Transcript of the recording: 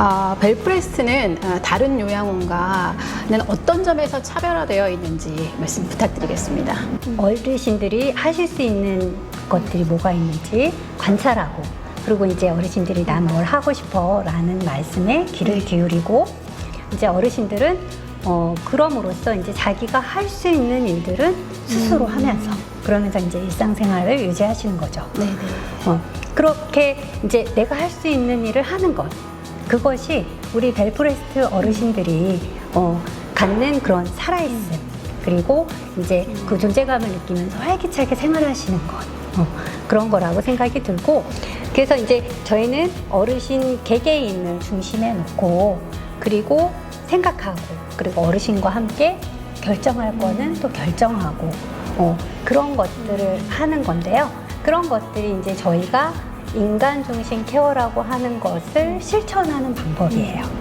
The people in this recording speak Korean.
아, 벨프레스트는 아, 다른 요양원과는 어떤 점에서 차별화되어 있는지 말씀 부탁드리겠습니다. 어르신들이 하실 수 있는 것들이 뭐가 있는지 관찰하고 그리고 이제 어르신들이 난 뭘 하고 싶어 라는 말씀에 귀를 기울이고 이제 어르신들은 어, 그럼으로써 이제 자기가 할 수 있는 일들은 스스로 하면서 그러면서 이제 일상생활을 유지하시는 거죠. 네네. 어, 그렇게 이제 내가 할 수 있는 일을 하는 것 그것이 우리 벨프레스트 어르신들이 어, 갖는 그런 살아있음 그리고 이제 그 존재감을 느끼면서 활기차게 생활하시는 것 어, 그런 거라고 생각이 들고 그래서 이제 저희는 어르신 개개인을 중심에 놓고 그리고 생각하고 그리고 어르신과 함께 결정할 거는 또 결정하고 어, 그런 것들을 하는 건데요. 그런 것들이 이제 저희가 인간 중심 케어라고 하는 것을 실천하는 방법이에요.